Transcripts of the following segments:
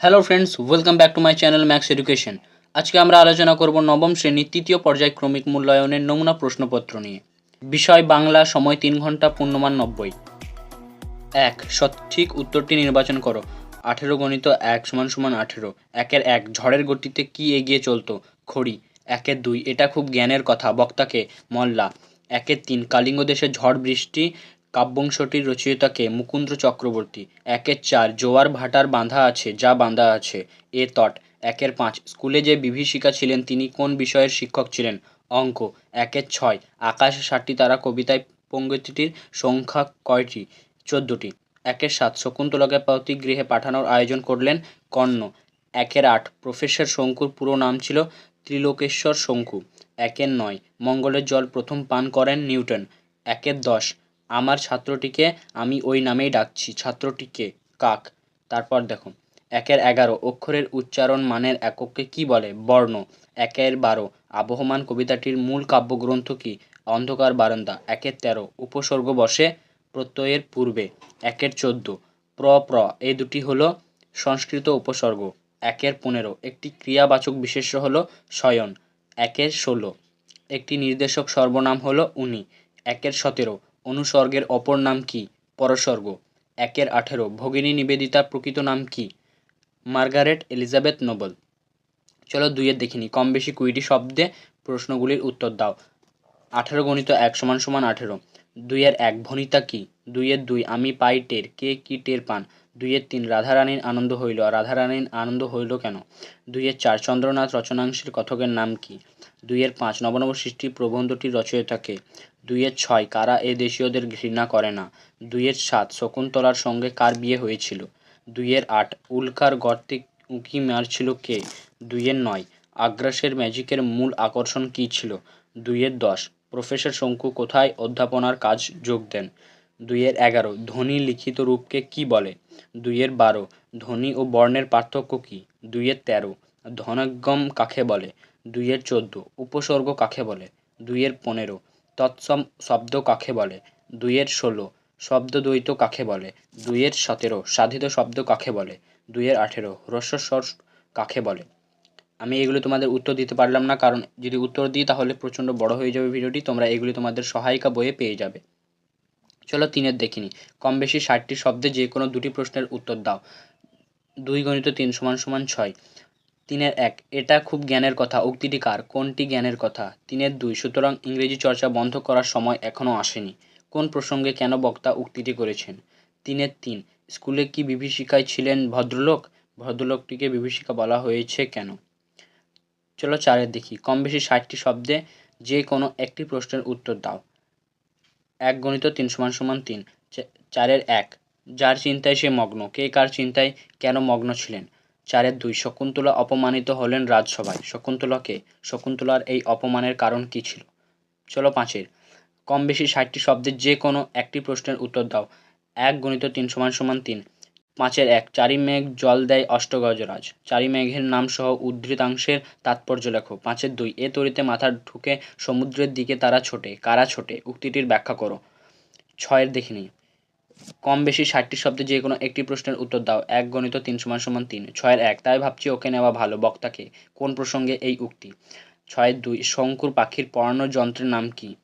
Hello friends welcome back to my channel Max Education আজকে আমরা আলোচনা করব নবম শ্রেণির তৃতীয় পর্যায়ক্রমিক মূল্যায়নের নমুনা প্রশ্নপত্র নিয়ে। বিষয় বাংলা, সময় তিন ঘণ্টা, পূর্ণমান নব্বই। এক, সঠিক উত্তরটি নির্বাচন করো। আঠেরো গণিত এক সমান সমান আঠেরো। একের এক, ঝড়ের গতিতে কি এগিয়ে চলতো? খড়ি। একের দুই, এটা খুব জ্ঞানের কথা, বক্তাকে মল্লা একের তিন, কালিঙ্গ দেশের ঝড় বৃষ্টি কাব্যংশটির রচয়িতাকে মুকুন্দ্র চক্রবর্তী, একের চার জোয়ার ভাটার বাঁধা আছে, যা বাঁধা আছে। এ তট, একের পাঁচ, স্কুলে যে বিভীষিকা ছিলেন তিনি কোন বিষয়ের শিক্ষক ছিলেন? অঙ্ক, একের ছয়, আকাশে ষাটটি তারা কবিতায় পঙ্গতিটির সংখ্যা কয়টি? চোদ্দোটি। একের সাত, শকুন্তলাকে গৃহে পাঠানোর আয়োজন করলেন কর্ণ। একের আট, প্রফেসর শঙ্কুর পুরো নাম ছিল ত্রিলোকেশ্বর শঙ্কু। একের নয়, মঙ্গলের জল প্রথম পান করেন নিউটন। একের দশ আমার ছাত্রটিকে আমি ওই নামেই ডাকছি, ছাত্রটিকে, কাক। তারপর দেখো, একের এগারো, অক্ষরের উচ্চারণ মানের একককে কি বলে? বর্ণ। একের বারো, আবহমান কবিতাটির মূল কাব্যগ্রন্থ কি? অন্ধকার বারান্দা। একের তেরো, উপসর্গ বসে প্রত্যয়ের পূর্বে। একের চোদ্দ, প্র প্র, এই দুটি হলো সংস্কৃত উপসর্গ। একের পনেরো, একটি ক্রিয়াবাচক বিশেষ্য হলো শয়ন। একের ষোলো, একটি নির্দেশক সর্বনাম হলো উনি। একের সতেরো অনুসর্গের অপর নাম কি? পরসর্গ। একের আঠেরো। ভগিনী নিবেদিতার প্রকৃত নাম কি? Margaret Elizabeth Noble. চলো দুইয়ের দেখিনি কম বেশি কুড়িটি শব্দে প্রশ্নগুলির উত্তর দাও। আঠেরো গণিত এক সমান সমান আঠেরো। দুইয়ের এক ভনিতা কি? দুইয়ের দুই আমি পাই টের। কে কি টের পান? দুইয়ের তিন রাধারানীর আনন্দ হইল। রাধারানীর আনন্দ হইল কেন? দুইয়ের চার চন্দ্রনাথ রচনাংশের কথকের নাম কি? দুইয়ের পাঁচ নবনব সৃষ্টি প্রবন্ধটির রচয়িতাকে দুইয়ের ছয়, কারা এ দেশীয়দের ঘৃণা করে না? দুইয়ের সাত, শকুন্তলার সঙ্গে কার বিয়ে হয়েছিল? দুইয়ের আট, উল্কার গর্তে উঁকি মারছিল কে? দুইয়ের নয়, আগ্রাসের ম্যাজিকের মূল আকর্ষণ কী ছিল? দুইয়ের দশ, প্রফেসর শঙ্কু কোথায় অধ্যাপনার কাজ যোগ দেন? দুইয়ের এগারো, ধ্বনি লিখিত রূপকে কি বলে? দুইয়ের বারো, ধ্বনি ও বর্ণের পার্থক্য কী? দুইয়ের তেরো ধনাগম কাকে বলে? দুইয়ের চোদ্দ। উপসর্গ কাকে বলে? দুইয়ের পনেরো। তৎসম শব্দ কাকে বলে? দুইয়ের ষোলো। শব্দদ্বৈত কাকে বলে? দুইয়ের সতেরো। সাধিত শব্দ কাকে বলে? দুইয়ের আঠেরো। হ্রস্বস্বর কাকে বলে? আমি এগুলো তোমাদের উত্তর দিতে পারলাম না, কারণ যদি উত্তর দিই তাহলে প্রচণ্ড বড় হয়ে যাবে ভিডিওটি, তোমরা এগুলি তোমাদের সহায়িকা বইয়ে পেয়ে যাবে। চলো তিনের দেখিনি। কম বেশি ষাটটি শব্দে যে কোনো দুটি প্রশ্নের উত্তর দাও। দুই গণিত তিন সমান সমান ছয়। তিনের এক, এটা খুব জ্ঞানের কথা। উক্তিটি কার? কোনটি জ্ঞানের কথা? তিনের দুই, সুতরাং ইংরেজি চর্চা বন্ধ করার সময় এখনও আসেনি। কোন প্রসঙ্গে কেন বক্তা উক্তিটি করেছেন? তিনের তিন, স্কুলে কি বিভীষিকায় ছিলেন ভদ্রলোক? ভদ্রলোকটিকে বিভীষিকা বলা হয়েছে কেন? চলো চারের দেখি। কম বেশি ষাটটি শব্দে যে কোনো একটি প্রশ্নের উত্তর দাও। এক গণিত তিন সমান সমান তিন। চারের এক, যার চিন্তায় সে মগ্ন? কে কার চিন্তায় কেন মগ্ন ছিলেন? চারের দুই। শকুন্তলা অপমানিত হলেন রাজসভায়। শকুন্তলাকে, শকুন্তলার এই অপমানের কারণ কী ছিল? চলো পাঁচের। কম বেশি ষাটটি শব্দের যে কোনো একটি প্রশ্নের উত্তর দাও। এক গণিত তিন সমান সমান তিন। পাঁচের এক, চারি মেঘ জল দেয় অষ্টগজরাজ। চারি মেঘের নাম সহ উদ্ধৃতাংশের তাৎপর্য লেখো। পাঁচের দুই, এ তরিতে মাথা ঢুকে সমুদ্রের দিকে তারা ছোটে। কারা ছোটে? উক্তিটির ব্যাখ্যা করো। ছয়ের দেখিনি কম বেশি ষাটটি শব্দে যে কোনো একটি প্রশ্নের উত্তর দাও। এক গণিত তিন সমান সমান তিন। ছয়ের এক। তাই ভাবছি ওকে নেওয়া ভালো। বক্তাকে কোন প্রসঙ্গে এই উক্তি? ছয়ের দুই। শঙ্কুর পাখির পড়ানোর যন্ত্রের নাম কি?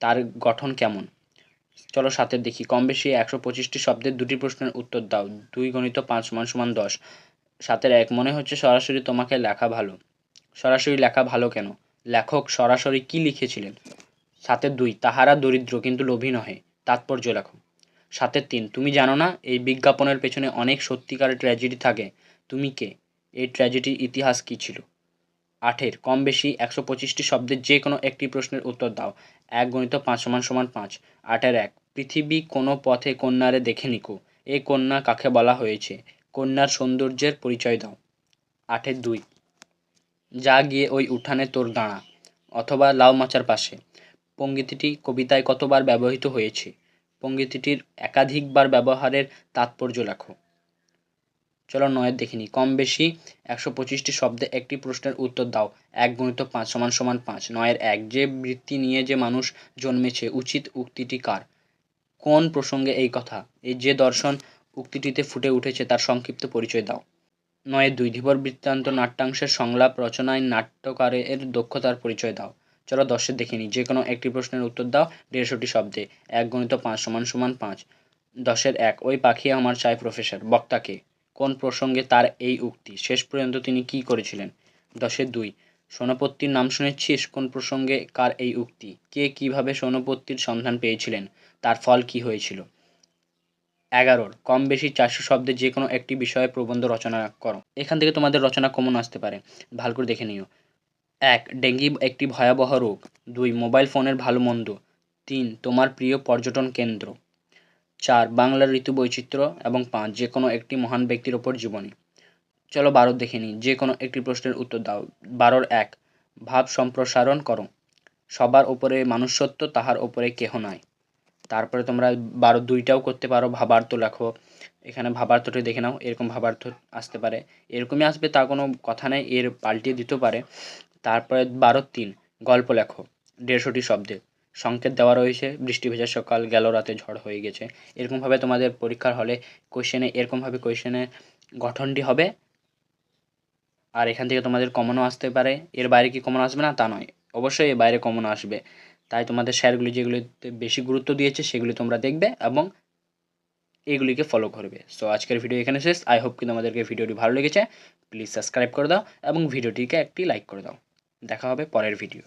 তার গঠন কেমন? চলো সাতের দেখি। কম বেশি একশো পঁচিশটি শব্দের দুটি প্রশ্নের উত্তর দাও। দুই গণিত পাঁচ সমান সমান দশ। সাতের এক। মনে হচ্ছে সরাসরি তোমাকে লেখা ভালো। সরাসরি লেখা ভালো কেন? লেখক সরাসরি কি লিখেছিলেন? সাতের দুই। তাহারা দরিদ্র, কিন্তু লোভী নহে। তাৎপর্য লেখো সাতের তিন। তুমি জানো না, এই বিজ্ঞাপনের পেছনে অনেক সত্যিকারের ট্র্যাজেডি থাকে। তুমি কে? এই ট্র্যাজেডির ইতিহাস কী ছিল? আঠের কম বেশি একশো পঁচিশটি শব্দের যে কোনো একটি প্রশ্নের উত্তর দাও। এক গণিত পাঁচ সমান সমান পাঁচ। আটের এক, পৃথিবী কোনো পথে কন্যারে দেখে নিকো। এ কন্যা কাকে বলা হয়েছে? কন্যার সৌন্দর্যের পরিচয় দাও। আটের দুই, যা গিয়ে ওই উঠানে তোর দাঁড়া, অথবা লাউ মাচার পাশে। পঙ্গিতিটি কবিতায় কতবার ব্যবহৃত হয়েছে? পঙ্গিতিটির একাধিকবার ব্যবহারের তাৎপর্য লেখো চলো নয়ের দেখিনি কম বেশি একশো পঁচিশটি শব্দে একটি প্রশ্নের উত্তর দাও। এক গণিত পাঁচ সমান সমান পাঁচ। নয়ের এক, যে বৃত্তি নিয়ে যে মানুষ জন্মেছে, উচিত উক্তিটি কার? কোন প্রসঙ্গে এই কথা? এই যে দর্শন উক্তিটিতে ফুটে উঠেছে, তার সংক্ষিপ্ত পরিচয় দাও। নয় দুই, ধীবর বৃত্তান্ত নাট্যাংশের সংলাপ রচনায় নাট্যকারের দক্ষতার পরিচয় দাও। চলো দশের দেখে নিই যে কোনো একটি প্রশ্নের উত্তর দাও, দেড়শোটি শব্দে, এক গণিত পাঁচ সমান সমান পাঁচ। দশের এক, ওই পাখি আমার চাই প্রফেসর বক্তাকে কোন প্রসঙ্গে তার এই উক্তি? শেষ পর্যন্ত তিনি কি করেছিলেন? দশের দুই, সোনপত্তির নাম শুনেছিস? কোন প্রসঙ্গে কার এই উক্তি? কে কীভাবে সোনপত্তির সন্ধান পেয়েছিলেন? তার ফল কি হয়েছিল? এগারোর, কম বেশি চারশো শব্দে যে কোনো একটি বিষয়ে প্রবন্ধ রচনা করো। এখান থেকে তোমাদের রচনা কমন আসতে পারে। ভালো করে দেখে নিও। এক, ডেঙ্গি একটি ভয়াবহ রোগ। দুই, মোবাইল ফোনের ভালো মন্দ। তিন, তোমার প্রিয় পর্যটন কেন্দ্র। চার, বাংলার ঋতু বৈচিত্র্য এবং পাঁচ যে কোনো একটি মহান ব্যক্তির ওপর জীবনী। চলো বারো দেখে নিই। যে কোনো একটি প্রশ্নের উত্তর দাও। বারোর এক, ভাব সম্প্রসারণ করো। সবার ওপরে মানুষত্ব, তাহার ওপরে কেহ নাই। তারপরে তোমরা বারো দুইটাও করতে পারো। ভাবার্থ লেখো। এখানে ভাবার্থটি দেখে নাও। এরকম ভাবার্থ আসতে পারে। এরকমই আসবে তা কোনো কথা নেই। এর পাল্টিয়ে দিতেও পারে। তারপরে বারো তিন, গল্প লেখো, দেড়শোটি শব্দে। সংকেত দেওয়া রয়েছে, বৃষ্টি ভেজা সকাল, গেল রাতে ঝড় হয়ে গেছে। এরকমভাবে তোমাদের পরীক্ষার হলে কোয়েশ্চেনে এরকমভাবে কোয়েশ্চেনের গঠনটি হবে। আর এখান থেকে তোমাদের কমনও আসতে পারে। এর বাইরে কি কমন আসবে না? তা নয়। অবশ্যই এর বাইরে কমন আসবে। তাই তোমাদের স্যারগুলি যেগুলিতে বেশি গুরুত্ব দিয়েছে, সেগুলি তোমরা দেখবে এবং এগুলিকে ফলো করবে। সো আজকের ভিডিও এখানে শেষ। আই হোপ কি তোমাদেরকে ভিডিওটি ভালো লেগেছে। প্লিজ সাবস্ক্রাইব করে দাও এবং ভিডিওটিকে একটি লাইক করে দাও। দেখা হবে পরের ভিডিও